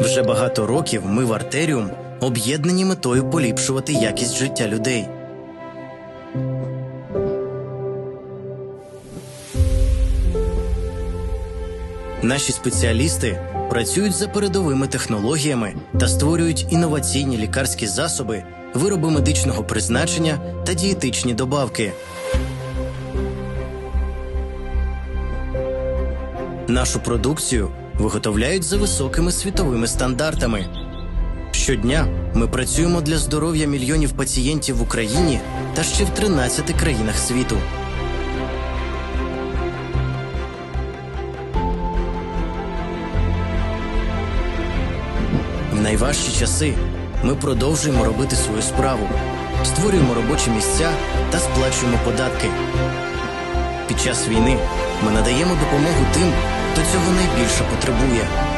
Вже багато років ми в Артеріум об'єднані метою поліпшувати якість життя людей. Наші спеціалісти працюють за передовими технологіями та створюють інноваційні лікарські засоби, вироби медичного призначення та дієтичні добавки. Нашу продукцію виготовляють за високими світовими стандартами. Щодня ми працюємо для здоров'я мільйонів пацієнтів в Україні та ще в 13 країнах світу. В найважчі часи ми продовжуємо робити свою справу, створюємо робочі місця та сплачуємо податки. Під час війни ми надаємо допомогу тим, хто цього найбільше потребує.